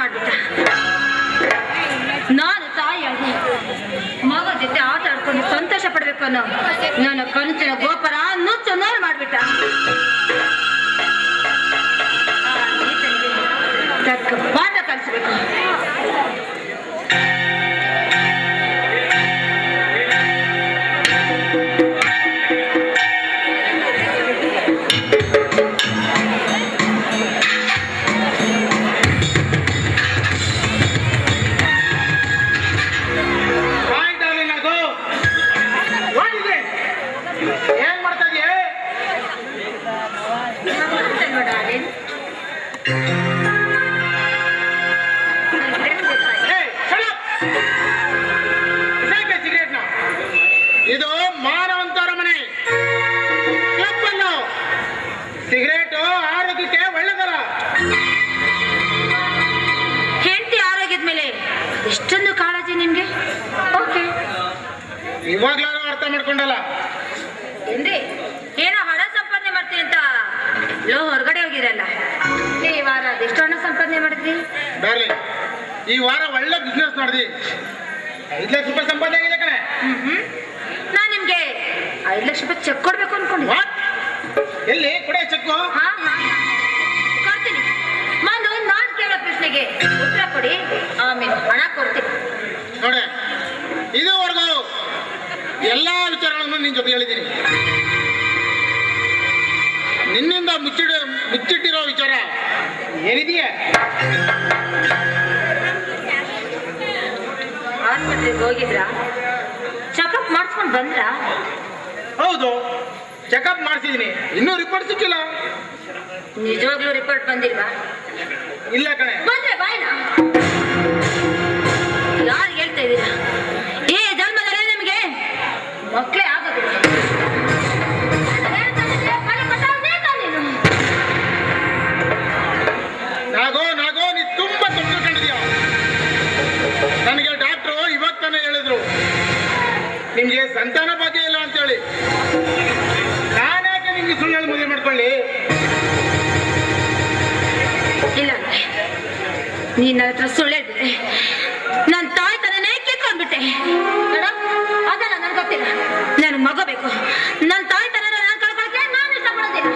ಮಾಡ್ಬಿಟ್ಟ. ನಾನು ತಾಯಿಯಾಗಿ ಮಗ ಜೊತೆ ಆಟ ಆಡ್ಕೊಂಡು ಸಂತೋಷ ಪಡ್ಬೇಕು ಅನ್ನೋ ನನ್ನ ಕನಸಿನ ಗೋಪರ ನುಚ್ಚು ನೋವು ಮಾಡ್ಬಿಟ್ಟ. ಪಾಠ ಕಲಿಸ್ಬೇಕು. ಏನ್ ಮಾಡ್ತಾ ಇದೀಯ? ಇದು ಮಾನವಂತರ ಮನೆ. ಸಿಗರೇಟು ಆರೋಗ್ಯಕ್ಕೆ ಒಳ್ಳೆದಲ್ಲ. ಹೆಂಡತಿ ಆರೋಗ್ಯದ ಮೇಲೆ ಎಷ್ಟೊಂದು ಕಾಳಜಿ ನಿಮ್ಗೆ? ಓಕೆ ಇವಾಗ್ಲಾರು ಅರ್ಥ ಮಾಡ್ಕೊಂಡಲ್ಲ ಏನ್ರಿ ಏನೋ ಹಣ ಸಂಪಾದನೆ ಮಾಡ್ತೀನಿ ಅಂತ ಲೋ ಹೋಗಿರಲ್ಲ ಈ ವಾರ ಎಷ್ಟು ಹಣ ಸಂಪಾದನೆ ಮಾಡಿದ್ರಿ? ಡಾರ್ಲಿಂಗ್ ಈ ವಾರ ಒಳ್ಳೆ ಬಿಸ್ನೆಸ್ ಮಾಡಿದ್ವಿ ಐದು ಲಕ್ಷ ರೂಪಾಯಿ ಸಂಪಾದನೆ ಆಗಿದೆ ಕಣೆ. ಹ್ಮ್ ನಾನು ನಿಮ್ಗೆ ಐದು ಲಕ್ಷ ರೂಪಾಯಿ ಚೆಕ್ ಕೊಡ್ಬೇಕು ಅನ್ಕೊಂಡಿ ವಾಟ್ ಎಲ್ಲಿ? ಕೊಡೆ ಚೆಕ್ ಹಾ ಹಾ ಕೊಡ್ತೀನಿ. ಮೊದಲು ನಾನು ಕೇಳೋ ಪ್ರಶ್ನೆಗೆ ಉತ್ತರ ಕೊಡಿ. ಆಮೇಲೆ ಹಣ ಕೊಡ್ತೀನಿ. ನೋಡೆ ಇದುವರೆಗೂ ಎಲ್ಲಾ ವಿಚಾರಗಳನ್ನು ನಿನ್ ಜೊತೆ ಹೇಳಿದ್ದೀನಿ. ಮುಚ್ಚಿಟ್ಟಿರೋ ವಿಚಾರ ಏನಿದೆಯಾ? ಆಸ್ಪತ್ರೆಗೆ ಹೋಗಿದ್ರಾ? ಚೆಕಪ್ ಮಾಡಿಸ್ಕೊಂಡು ಬಂದ್ರಾ? ಹೌದು ಚೆಕಪ್ ಮಾಡಿಸಿದ್ದೀನಿ ಇನ್ನೂ ರಿಪೋರ್ಟ್ ಸಿಕ್ಕಿಲ್ಲ. ನಿಜವಾಗ್ಲೂ ರಿಪೋರ್ಟ್ ಬಂದಿಲ್ವಾ? ಇಲ್ಲ ಕಣೆ. ಬಂದ್ರೆ ಬಾಯ್ನ? ಇಲ್ಲ ಅಂದ್ರೆ ನೀನ್ ಹತ್ರ ಸುಳ್ಳು ಹೇಳ್ಬಿಟ್ಟೆ ನನ್ನ ತಾಯಿ ತನನೇ ಕಿತ್ಕೊಂಡ್ಬಿಟ್ಟೆ ಅದಲ್ಲ ನನ್ಗೆ ಗೊತ್ತಿಲ್ಲ. ನನ್ ಮಗ ಬೇಕು. ನನ್ನ ತಾಯಿ ತನ ನಾನು ಕಳ್ಕೊಳಕ್ಕೆ ನಾನು ಇಷ್ಟಪಡೋದಿಲ್ಲ.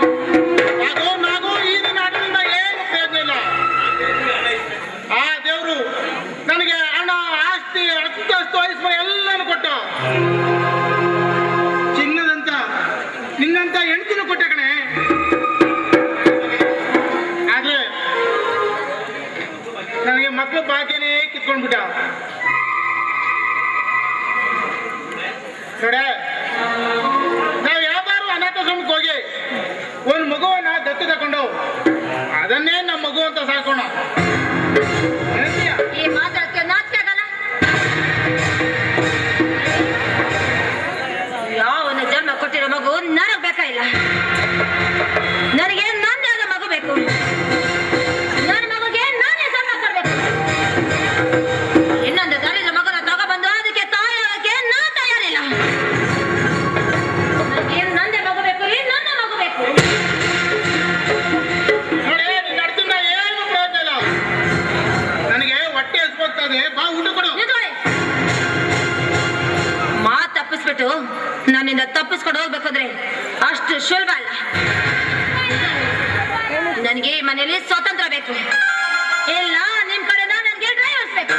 ಆ ದೇವರು ನನಗೆ ಹಣ, ಆಸ್ತಿ ಅಂತಸ್ತು ಐಶ್ವರ್ಯ ಎಲ್ಲನೂ ಕೊಟ್ಟ. ಕಿತ್ಕೊಂಡ್ಬಿಟ್ಟ ನೋಡೆ ನಾವು ಅನಾಥಾಶ್ರಮಕ್ಕೆ ಹೋಗಿ ಒಂದ್ ಮಗುವನ್ನ ದತ್ತು ತಕೊಂಡು ಅದನ್ನೇ ನಮ್ಮ ಮಗು ಅಂತ ಸಾಕೋಣ ಇಲ್ಲ ನಿಮ್ ಕಡೆನ ನನಗೆ ಡ್ರೈವರ್ಸ್ ಬೇಕು.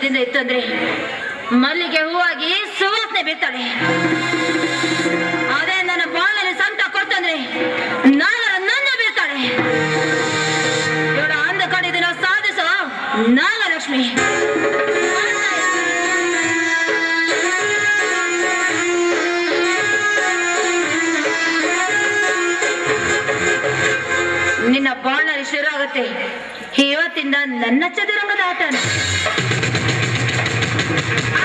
ಸಂತೋಷದಿಂದ ಇತ್ತಂದ್ರೆ ಮಲ್ಲಿಗೆ ಹೂವಾಗಿ ಸುವಾಸನೆ ಬೀರ್ತಾಳೆ ಅದೇ ನನ್ನ ಬಾಳಲ್ಲಿ ಸಂತ ಕೊಡ್ತಂದ್ರೆ ನಾಗರ ನನ್ನ ಬೀಳ್ತಾಳೆ. ಇವಳ ಅಂದ ಕಡಿದಿನ ಸಾಧಿಸೋ ನಾಗಲಕ್ಷ್ಮಿ. ನಿನ್ನ ಬಾಳ್ನಲ್ಲಿ ಶುರು ಆಗುತ್ತೆ. ಇವತ್ತಿಂದ ನನ್ನ ಚದುರಂಗದ ಆಟನ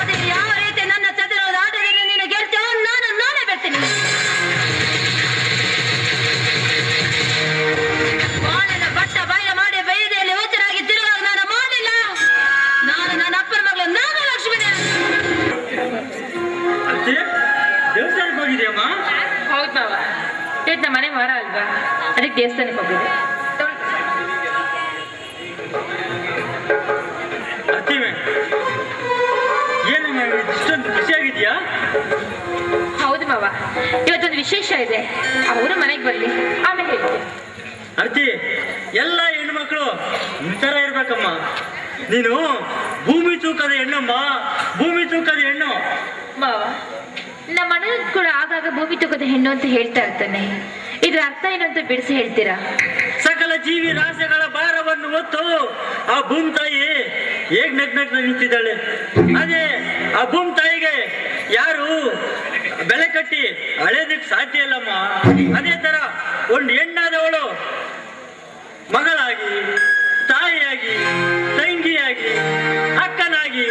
ಅದೇ ಯಾವ ರೀತಿ ನನ್ನ ಚದುರಂಗದ ಆಟದಲ್ಲಿ ನೀನು ಗೆಲ್ತೀಯೋ ನಾನು ನಾನೇ ಬರ್ತೀನಿ ಬಾಳಿನ ಬಟ್ಟ ಬಯಲ ಮಾಡಿ ಬೈದೆಯಲ್ಲಿ ಹುಚ್ಚರಾಗಿ ತಿರುವಾಗ ನಾನು ಮಾಡಿಲ್ಲ. ನಾನು ನನ್ನ ಅಪ್ಪನ ಮಗಳು ನಾಗಲಕ್ಷ್ಮಿನೇ. ಅತ್ತೆ ದೇವಸ್ಥಾನಕ್ಕೆ ಹೋಗಿದೆಯಮ್ಮ? ಹೌದು ನಮ್ಮ ಮನೆ ಮರ ಅಲ್ವಾ? ಅದಕ್ಕೆ ದೇವಸ್ಥಾನಕ್ಕೆ ಹೋಗಿದ್ದೆ. ವಿಶೇಷ ಇದೆ. ಅವರು ಮನೆಗೆ ಬರಲಿ. ಆಮೇಲೆ ಹೇಳ್ತೀನಿ. ಅರ್ತಿ ಎಲ್ಲ ಹೆಣ್ಮಕ್ಳು ಇತರ ಇರ್ಬೇಕಮ್ಮ. ನೀನು ಭೂಮಿ ತೂಕದ ಹೆಣ್ಣಮ್ಮ ಭೂಮಿ ತೂಕದ ಹೆಣ್ಣು. ಬಾ ನಮ್ಮ ಅಣ್ಣ ಕೂಡ ಆಗಾಗ ಭೂಮಿ ತೂಕದ ಹೆಣ್ಣು ಅಂತ ಹೇಳ್ತಾ ಇರ್ತಾನೆ. ಇದ್ರ ಅರ್ಥ ಏನು ಅಂತ ಬಿಡಿಸಿ ಹೇಳ್ತೀರಾ? ಸಕಲ ಜೀವಿ ರಾಸಗಳ ಭಾರವನ್ನು ಹೊತ್ತು ಆ ಭೂಮಿ ತಾಯಿ ಹೇಗ್ ನಗ್ ನಗ್ ನಿಂತಿದ್ದಾಳೆ. ಅದೇ ಆ ಭೂಮಿ ತಾಯಿಗೆ ಯಾರು ಬೆಲೆ ಕಟ್ಟಿ ಅಳೆದಕ್ಕೆ ಸಾಧ್ಯ ಇಲ್ಲಮ್ಮ. ಅದೇ ತರ ಒಂದು ಹೆಣ್ಣಾದವಳು ಮಗಳಾಗಿ, ತಾಯಿಯಾಗಿ, ತಂಗಿಯಾಗಿ, ಅಕ್ಕನಾಗಿ,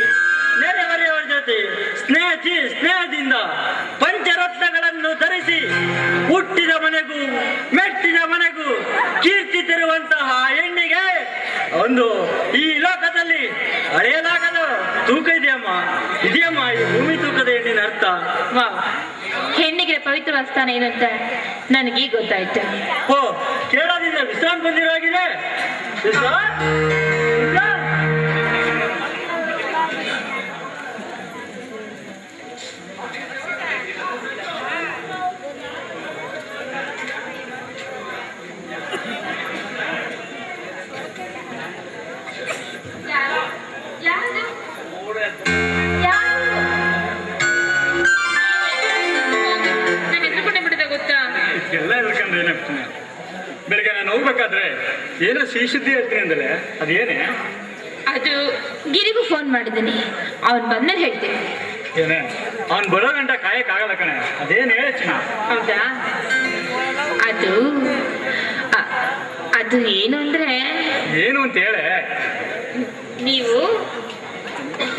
ನೆರೆಹೊರೆಯವರ ಜೊತೆ ಸ್ನೇಹಿ ಸ್ನೇಹದಿಂದ ಪಂಚರತ್ನಗಳನ್ನು ಧರಿಸಿ ಹುಟ್ಟಿದ ಮನೆಗೂ, ಮೆಟ್ಟಿದ ಮನೆಗೂ ಕೀರ್ತಿ ತರುವಂತಹ ಹೆಣ್ಣಿಗೆ ಒಂದು ಈ ಹೆಣ್ಣಿಗೆ ಪವಿತ್ರವಾದ ಸ್ಥಾನ ಏನಂತ ಅಂತ ನನಗೀಗ ಗೊತ್ತಾಯ್ತು. ಓ ಕೇರಳದಿಂದ ವಿಶ್ರಾಂತಿ ಬಂದಿರೋಗಿದೆ ವಿಶ್ರಾಂತ್? ಏನಾಗ್ತಾನೆ ಬೆಳಿಗ್ಗೆ ನಾನು ಹೋಗ್ಬೇಕಾದ್ರೆ ಏನೋ ಸಿಹಿ ಸುದ್ದಿ ಹೇಳ್ತೀನಿ ಅಂದಲೆ ಅದೇನೇ? ಅದು ಗಿರಿಗೂ ಫೋನ್ ಮಾಡಿದ್ದೀನಿ. ಅವನು ಬಂದ್ಮೇಲೆ ಹೇಳ್ತೀನಿ. ಏನೇ? ಅವ್ನು ಬರೋ ಗಂಟ ಕಾಯಕ್ಕಾಗಲ್ಲ ಕಣೆ. ಅದೇನು ಹೇಳಚ್ಚಿನ ಹೌದಾ? ಅದು ಅ- ಅದು ಏನು ಅಂದ್ರೆ? ಏನು ಅಂತ ಹೇಳೆ? ನೀವು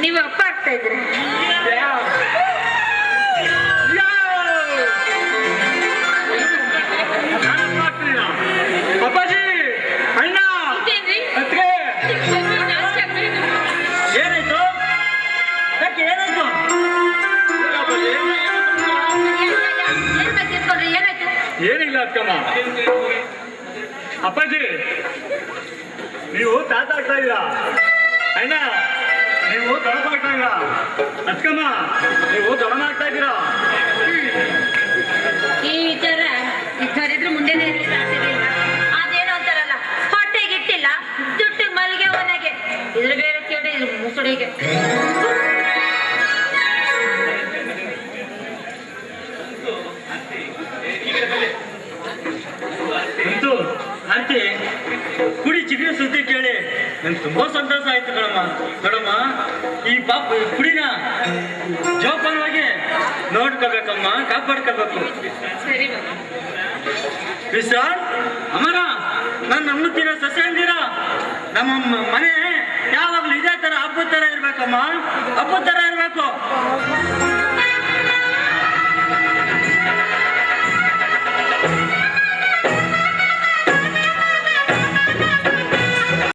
ನೀವು ಅಪ್ಪ ಆಗ್ತಾ ಇದ್ರಿ ಅಪ್ಪಾಜಿ, ನೀವು ತಾತ ಆಗ್ತಾ ಇದ್ದೀರಾ? ಅಣ್ಣ, ನೀವು ತಡಪ ಆಗ್ತಾ ಇದ್ದೀರಾ? ಅಕ್ಕಮ್ಮ ನೀವು ದೊಡ್ಡಮ್ಮ ಆಗ್ತಾ ಇದ್ದೀರಾ? ಈ ವಿಚಾರ ಈ ಕರೆದ್ರು ಮುಂದೆನೆ ಅದೇನು ಅಂತಾರಲ್ಲ, ಹೊಟ್ಟೆಗೆ ಇಟ್ಟಿಲ್ಲ ದುಡ್ಡಿಗೆ ಮಲ್ಲಿಗೆ ಒಣಗೆ ಇದ್ರ ಬೇರೆ ಕೇಳಿ ಮುಸುಡಿಗೆ. ನಂಗೆ ತುಂಬಾ ಸಂತೋಷ ಆಯ್ತು ಕಣಮ್ಮ. ನೋಡಮ್ಮ ಈ ಪಾಪ ಕುಡಿನ ಜೋಪಾನವಾಗಿ ನೋಡ್ಕೋಬೇಕಮ್ಮ ಕಾಪಾಡ್ಕೋಬೇಕು. ವಿಶ್ರಾಂತ್ ಅಮರ ನನ್ನ ನಂಬುತ್ತೀರ ಸಸ್ಯ ಅಂದಿರ ನಮ್ಮ ಮನೆ ಯಾವಾಗಲೂ ಇದೇ ತರ ಹಬ್ಬದ ತರ ಇರ್ಬೇಕಮ್ಮ. ಹಬ್ಬದ ತರ ಇರ್ಬೇಕು.